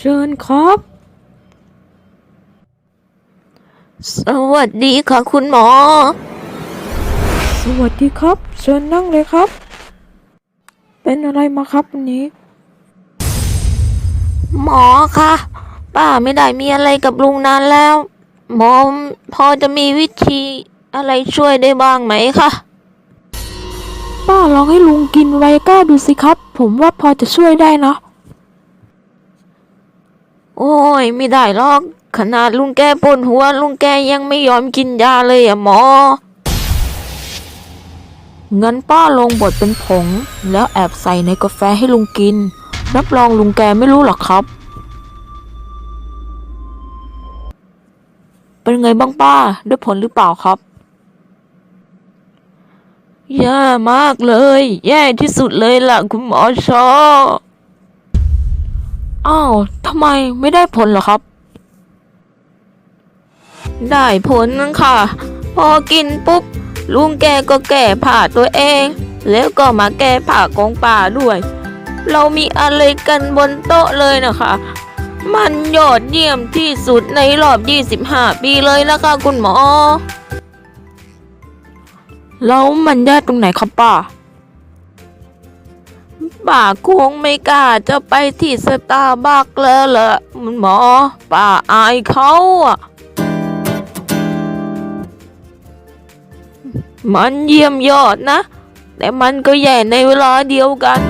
เชิญครับ สวัสดีค่ะคุณหมอ สวัสดีครับ เชิญนั่งเลยครับ เป็นอะไรมาครับวันนี้ หมอคะป้าไม่ได้มีอะไรกับลุงนานแล้ว หมอพอจะมีวิธีอะไรช่วยได้บ้างไหมคะป้าลองให้ลุงกินไวก้าดูสิครับ ผมว่าพอจะช่วยได้นะ โอ้ยไม่ได้หรอก ขนาดลุงแกปวดหัว ลุงแกยังไม่ยอมกินยาเลยอะหมอ เงั้นป้าลงบดเป็นผง แล้วแอบใส่ในกาแฟให้ลุงกิน รับรองลุงแกไม่รู้หรอกครับ เป็นไงบ้างป้าได้ผลหรือเปล่าครับแย่มากเลย แย่ที่สุดเลยล่ะ คุณหมอชอ อ้าวทำไมไม่ได้ผลเหรอครับ ได้ผลนึงค่ะ พอกินปุ๊บ ลุงแกก็แก้ผ่าตัวเอง แล้วก็มาแก้ผ่าของป่าด้วย เรามีอะไรกันบนโต๊ะเลยนะคะ มันยอดเยี่ยมที่สุดในรอบ 25 ปีเลยนะคะคุณหมอ แล้วมันแย่ตรงไหนครับป้า ป่าคงไม่กล้าจะไปที่สตาร์บัคแล้วเหรอคุณหมอป่าอายเขาอะ มันเยี่ยมยอดนะ แต่มันก็แย่ในเวลาเดียวกัน